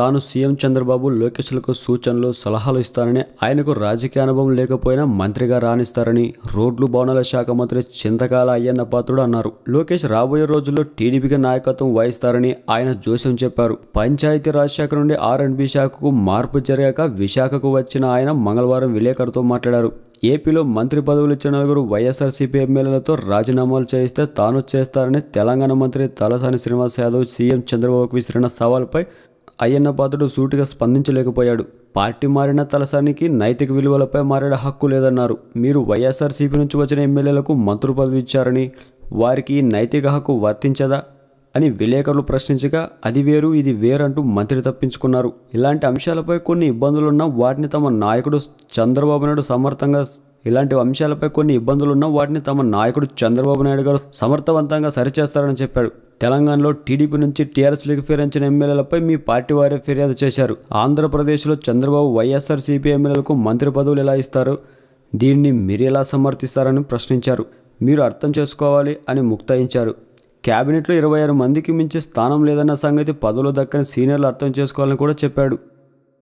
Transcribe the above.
తాను సీఎం చంద్రబాబు లోకేష్లకు సూచనలు సలహాలు ఇస్తానని ఆయనకు రాజకీయ అనుభవం లేకపోయినా మంత్రిగా రాణిస్తారని రోడ్లు భవనాల శాఖ మంత్రి చింతకాల అయ్యన్న పాత్రుడు అన్నారు. లోకేష్ రాబోయే రోజుల్లో టీడీపీకి నాయకత్వం వహిస్తారని ఆయన జోస్యం చెప్పారు. పంచాయతీ రాజ్ శాఖ నుండి ఆర్ అండ్ బి శాఖకు మార్పు జరిగాక విశాఖకు వచ్చిన ఆయన మంగళవారం విలేకరుతో మాట్లాడారు. ఏపీలో మంత్రి పదవులు ఇచ్చిన నలుగురు వైఎస్ఆర్సీపీ ఎమ్మెల్యేలతో రాజీనామాలు చేయిస్తే తాను చేస్తారని తెలంగాణ మంత్రి తలసాని శ్రీనివాస్ యాదవ్ సీఎం చంద్రబాబుకు విసిరిన సవాల్పై అయ్యన్నపాతుడు సూటిగా స్పందించలేకపోయాడు. పార్టీ మారిన తలసానికి నైతిక విలువలపై మారే హక్కు లేదన్నారు. మీరు వైఎస్ఆర్సీపీ నుంచి వచ్చిన ఎమ్మెల్యేలకు మంత్రి పదవి ఇచ్చారని వారికి నైతిక హక్కు వర్తించదా అని విలేకరులు ప్రశ్నించగా అది వేరు ఇది వేరంటూ మంత్రి తప్పించుకున్నారు. ఇలాంటి అంశాలపై కొన్ని ఇబ్బందులున్నా వాటిని తమ నాయకుడు చంద్రబాబు నాయుడు సమర్థంగా ఇలాంటి అంశాలపై కొన్ని ఇబ్బందులున్నా వాటిని తమ నాయకుడు చంద్రబాబు నాయుడు గారు సమర్థవంతంగా సరిచేస్తారని చెప్పాడు. తెలంగాణలో టీడీపీ నుంచి టీఆర్ఎస్లోకి ఫిరించిన ఎమ్మెల్యేలపై మీ పార్టీ వారే ఫిర్యాదు చేశారు. ఆంధ్రప్రదేశ్లో చంద్రబాబు వైఎస్ఆర్సీపీ ఎమ్మెల్యేలకు మంత్రి పదవులు ఎలా ఇస్తారు? దీన్ని మీరు ఎలా సమర్థిస్తారని ప్రశ్నించారు. మీరు అర్థం చేసుకోవాలి అని ముక్తాయించారు. క్యాబినెట్లో ఇరవై ఆరు మందికి మించి స్థానం లేదన్న సంగతి పదవులు దక్కని సీనియర్లు అర్థం చేసుకోవాలని కూడా చెప్పాడు.